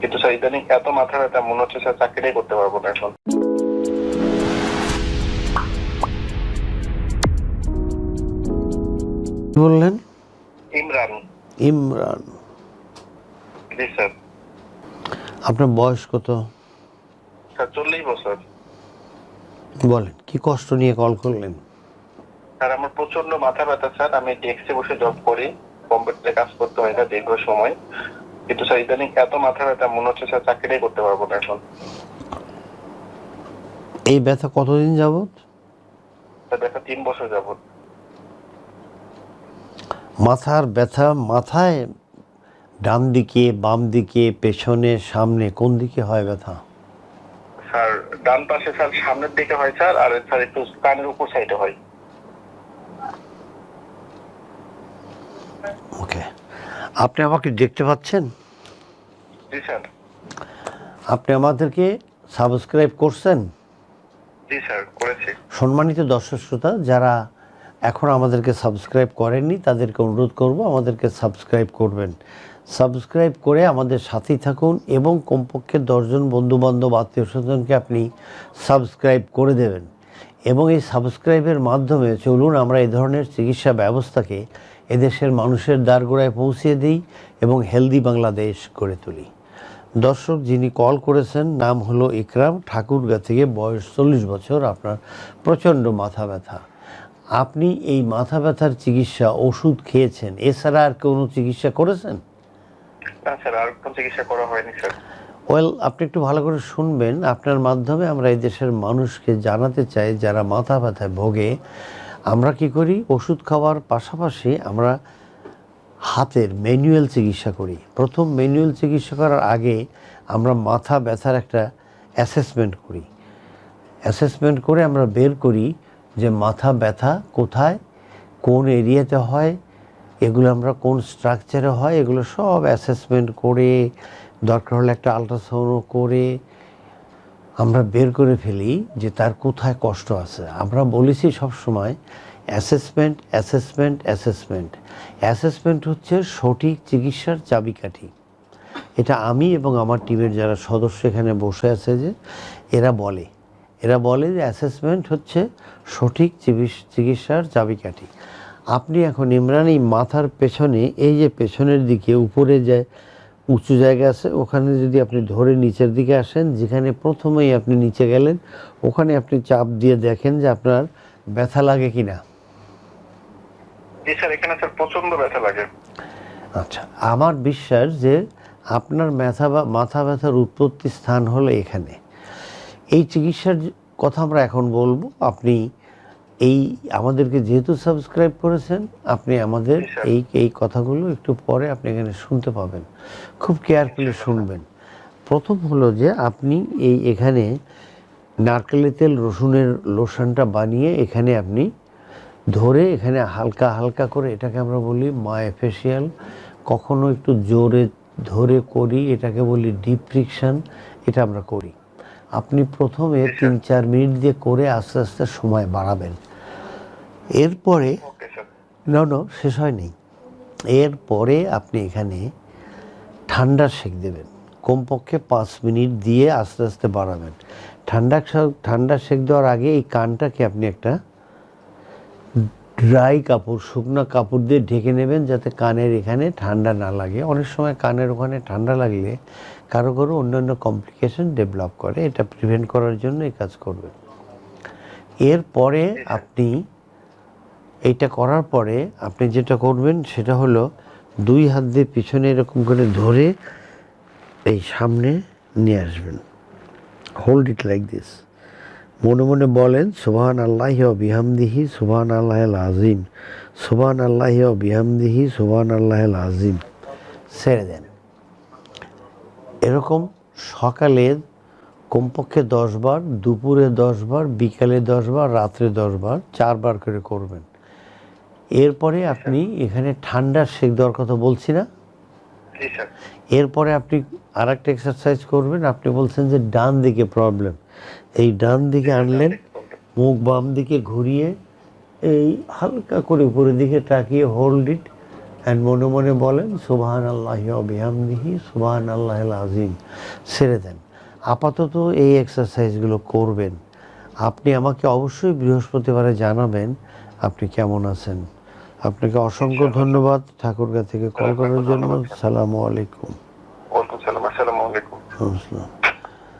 কিন্তু স্যার ইদানিং এত মাথা ব্যথা মনে হচ্ছে স্যার চাকরিটাই করতে পারব না এখন। বললেন? ইমরান। ইমরান। জি স্যার। আপনার বয়স কত? স্যার চল্লিশ বছর। বলেন কি কষ্ট নিয়ে কল করলেন? স্যার আমার প্রচণ্ড মাথা ব্যথা স্যার। আমি ডেস্কে বসে জব করি কম্পিউটারে কাজ করতে হয় না দীর্ঘ সময়। কিন্তু স্যার ইদানিং এত মাথা ব্যথা মনে হচ্ছে স্যার চাকরিটাই করতে পারব না এখন। এই ব্যথা কতদিন যাবত ব্যথা তিন বছর যাবত মাথার ব্যথা মাথায় ডান দিকে বাম দিকে পেছনে সামনে কোন দিকে হয় ব্যথা? স্যার ডান পাশে স্যার সামনের দিকে হয় স্যার আর স্যার একটু কানের উপর সাইডে হয়। ওকে আপনি আমাকে দেখতে পাচ্ছেন? আপনি আমাদেরকে সাবস্ক্রাইব করছেন? সম্মানিত দর্শক শ্রোতা যারা এখন আমাদেরকে সাবস্ক্রাইব করেননি তাদেরকে অনুরোধ করব আমাদেরকে সাবস্ক্রাইব করবেন। সাবস্ক্রাইব করে আমাদের সাথেই থাকুন এবং কমপক্ষে দশজন বন্ধুবান্ধব আত্মীয় স্বজনকে আপনি সাবস্ক্রাইব করে দেবেন। এবং এই সাবস্ক্রাইবের মাধ্যমে চলুন আমরা এই ধরনের চিকিৎসা ব্যবস্থাকে এদেশের মানুষের দ্বারগোড়ায় পৌঁছে দিই এবং হেলদি বাংলাদেশ গড়ে তুলি। দর্শক যিনি কল করেছেন নাম হলো ইকরাম। ঠাকুরগা থেকে বয়স চল্লিশ বছর আপনার প্রচণ্ড মাথা ব্যথা। আপনি এই মাথা ব্যথার চিকিৎসা ওষুধ খেয়েছেন এছাড়া আর কোনো চিকিৎসা করেছেন? না স্যার আর কোন চিকিৎসা করা হয়নি স্যার। ওয়েল আপনি একটু ভালো করে শুনবেন। আপনার মাধ্যমে আমরা এই দেশের মানুষকে জানাতে চাই যারা মাথা ব্যথায় ভোগে আমরা কি করি? ওষুধ খাওয়ার পাশাপাশি আমরা হাতের ম্যানুয়াল চিকিৎসা করি। প্রথম ম্যানুয়াল চিকিৎসা করার আগে আমরা মাথা ব্যথার একটা অ্যাসেসমেন্ট করি। অ্যাসেসমেন্ট করে আমরা বের করি যে মাথা ব্যথা কোথায়, কোন এরিয়াতে হয়, এগুলো আমরা কোন স্ট্রাকচারে হয়, এগুলো সব অ্যাসেসমেন্ট করে, দরকার হলে একটা আলট্রাসাউন্ড করে আমরা বের করে ফেলি যে তার কোথায় কষ্ট আছে। আমরা বলেছি সব সময় অ্যাসেসমেন্ট অ্যাসেসমেন্ট অ্যাসেসমেন্ট অ্যাসেসমেন্ট হচ্ছে সঠিক চিকিৎসার চাবিকাঠি। এটা আমি এবং আমার টিমের যারা সদস্য এখানে বসে আছে যে, এরা বলে। এরা বলে যে অ্যাসেসমেন্ট হচ্ছে সঠিক চিকিৎস- চিকিৎসার চাবিকাঠি। আপনি এখন ইমরান এই মাথার পেছনে, এই যে পেছনের দিকে, উপরে যে উঁচু জায়গা আছে ওখানে যদি আপনি ধরে নিচের দিকে আসেন যেখানে প্রথমেই আপনি নিচে গেলেন ওখানে আপনি চাপ দিয়ে দেখেন যে আপনার ব্যথা লাগে কি না স্যার এখানে স্যার প্রচণ্ড ব্যথা লাগে। আচ্ছা আমার বিশ্বাস যে আপনার ব্যথা বা মাথা ব্যথার উৎপত্তি স্থান হলো এখানে। এই চিকিৎসার কথা আমরা এখন বলব আপনি এই আমাদেরকে যেহেতু সাবস্ক্রাইব করেছেন আপনি আমাদের এই এই কথাগুলো একটু পরে আপনি এখানে শুনতে পাবেন। খুব কেয়ারফুলি শুনবেন। প্রথম হলো যে আপনি এই এখানে নারকেলের তেল রসুনের লোশনটা বানিয়ে এখানে আপনি ধরে এখানে হালকা হালকা করে এটাকে আমরা বলি মায়োফেশিয়াল কখনো একটু জোরে ধরে করি এটাকে বলি ডিপ ফ্রিকশন এটা আমরা করি। আপনি প্রথমে তিন চার মিনিট দিয়ে করে আস্তে আস্তে সময় বাড়াবেন। এরপরে না শেষ হয়নি। এরপরে আপনি এখানে ঠান্ডা সেক দেবেন। কমপক্ষে পাঁচ মিনিট দিয়ে আস্তে আস্তে বাড়াবেন। ঠান্ডা ঠান্ডা সেক দেওয়ার আগে এই কানটাকে আপনি একটা ড্রাই কাপড় শুকনো কাপড় দিয়ে ঢেকে নেবেন যাতে কানের এখানে ঠান্ডা না লাগে। অনেক সময় কানের ওখানে ঠান্ডা লাগলে কারও কারও অন্যান্য কমপ্লিকেশন ডেভেলপ করে। এটা প্রিভেন্ট করার জন্য এই কাজ করবেন। এরপরে আপনি এইটা করার পরে আপনি যেটা করবেন সেটা হলো দুই হাত দিয়ে পিছনে এরকম করে ধরে এই সামনে নিয়ে আসবেন। হোল্ড ইট লাইক দিস মনে মনে বলেন সুবহান আল্লাহ বিহামদিহি সুবহান আল্লাহ আজিম সুবহান আল্লাহ বিহামদিহি সুবহান আল্লাহ আজিম ছেড়ে দেন। এরকম সকালে কমপক্ষে দশ বার, দুপুরে দশ বার, বিকালে দশ বার, রাত্রে দশ বার, চারবার করে করবেন। এরপরে আপনি এখানে ঠান্ডার শেখ দেওয়ার কথা বলছি না। এরপরে আপনি আর একটা এক্সারসাইজ করবেন। আপনি বলছেন যে ডান দিকে প্রবলেম এই ডান দিকে আনলেন মুখ বাম দিকে ঘুরিয়ে এই হালকা করে উপরের দিকে তাকিয়ে হোল্ড ইট অ্যান্ড মনে মনে বলেন সুবাহান আল্লাহ অবিহামদিহি সুবাহান আল্লাহ আজিম ছেড়ে দেন। আপাতত এই এক্সারসাইজগুলো করবেন। আপনি আমাকে অবশ্যই বৃহস্পতিবারে জানাবেন আপনি কেমন আছেন। আপনাকে অসংখ্য ধন্যবাদ ঠাকুরগা থেকে কল করার জন্য। সালামু আলাইকুম। আসসালাম